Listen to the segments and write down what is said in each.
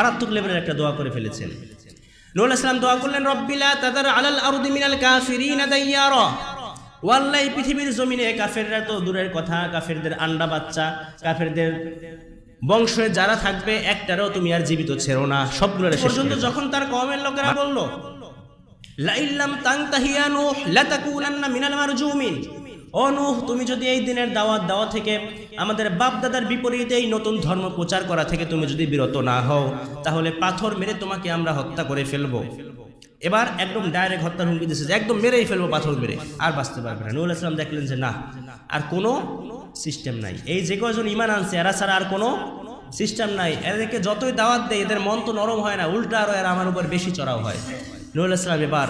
মারাত্মক লেভেলের একটা দোয়া করে ফেলেছেন। নুরুল ইসলাম দোয়া করলেন রব্বিলা তাদার আলাল আরদি মিনাল কাফিরিনা দাইয়ারা। ওয়াল্লাহ পৃথিবীর জমিনে কাফেররা তো দূরের কথা কাফেরদের আন্ডা বাচ্চা কাফেরদের বংশে যারা থাকবে একটারও তুমি আর জীবিত ছেড়ো না সবগুলো পর্যন্ত যখন তার কমের লোকেরা বলল লাইল্লাম তাংতাহিয়া নূহ লাতাকুনান্না মিনাল মারজুমিন। ও নূহ, তুমি যদি এই দিনের দাওয়াত দেওয়া থেকে আমাদের বাপদাদার বিপরীতে এই নতুন ধর্ম প্রচার করা থেকে তুমি যদি বিরত না হও, তাহলে পাথর মেরে তোমাকে আমরা হত্যা করে ফেলব। এবার একদম ডাইরেক্ট হত্যার হুমকি দিচ্ছে যে একদম মেরেই ফেলব পাথর মেরে। আর বাঁচতে পারবে না। নুরুল ইসলাম দেখলেন যে না, আর কোনো সিস্টেম নাই। এই যে কজন ইমান আনছে, এরা ছাড়া আর কোনো সিস্টেম নাই। এদেরকে যতই দাওয়াত দেয় এদের মন তো নরম হয় না, উল্টা আরও এরা আমার উপর বেশি চড়াও হয়। নুরুল ইসলাম এবার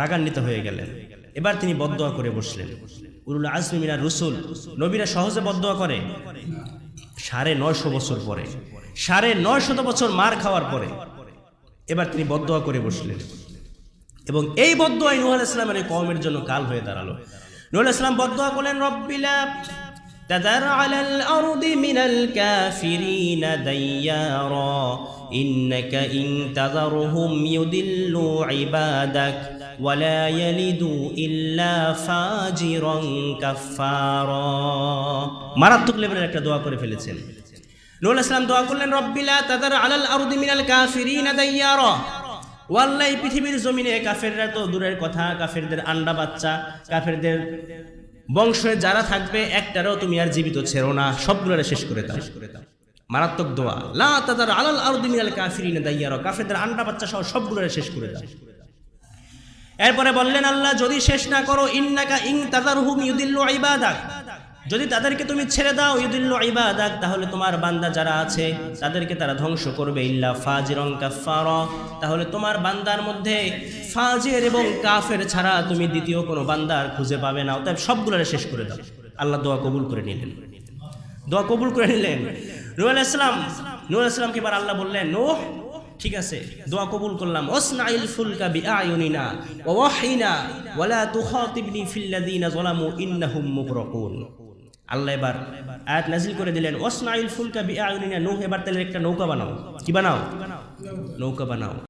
রাগান্বিত হয়ে গেলেন। এবার তিনি বদদোয়া করে বসলেন। উরুল আজমি মিনার রসুল নবীরা সহজে বদদোয়া করে সাড়ে নয়শো বছর পরে সাড়ে নয়শত বছর মার খাওয়ার পরে এবার তিনি বদদোয়া করে বসলেন এবং এই বদদোয়াই নুহুল ইসলামের এই কওমের জন্য কাল হয়ে দাঁড়ালো নুহুল ইসলাম বদদোয়া করলেন রব্বিলা تذر على الأرض من الكافرين ديارا إنك إن تذرهم يضلوا عبادك ولا يلدوا إلا فاجرا كفارا মারাত্মক লেভেলের একটা দোয়া করে ফেলেছেন নুরুল ইসলাম দোয়া করলেন রব্বিলা তাদার আলাল আরদি মিনাল কাফিরিনা দাইয়ারা ওয়াল্লাহ এই পৃথিবীর জমিনে কাফেররা তো দূরের কথা কাফেরদের আন্ডা বাচ্চা কাফেরদের বংশে যারা থাকবে একটারও তুমি আর জীবিত ছেড়ো না সবগুলো শেষ করে দাও মারাত্মক দোয়া লা তাদার আলাল আরদি মিনাল কাফিরিনা দাইয়ারা কাফেরদের আন্ডা বাচ্চা সহ সবগুলো শেষ করে দাও এরপরে বললেন, আল্লাহ, যদি শেষ না করো, ইন্নাকা ইং তাদারহুম ইউদিল্লু ইবাদাক। যদি তাদেরকে তুমি ছেড়ে দাও ইউদিল্লু ইবাদাক, তাহলে তোমার বান্দা যারা আছে, তাদেরকে তারা ধ্বংস করবে। ইল্লা ফাজিরং কাফারা তাহলে তোমার বান্দার মধ্যে ফাজের এবং কাফের ছাড়া তুমি দ্বিতীয় কোনো বান্দার খুঁজে পাবে না। অতএব সবগুলো শেষ করে দাও। আল্লাহ দোয়া কবুল করে নিলেন। দোয়া কবুল করে নিলেন। নুর ইসলাম নুর ইসলামকে এবার আল্লাহ বললেন, নোহ ঠিক আছে, দোয়া কবুল করলাম। ওসনাইল ফুলকা বি আয়ুনিনা ওয়াহিনা ওয়ালা তুখাতিবনি ফিল্লাযিনা যালামু ইন্নাহুম মুগরাকুন। আল্লাহ এবার আয়াত নাজিল করে দিলেন, ওসনাইল ফুলকা বিআয়ুনিনা নূহ এবার তাহলে একটা নৌকা বানাও। কি বানাও? নৌকা বানাও।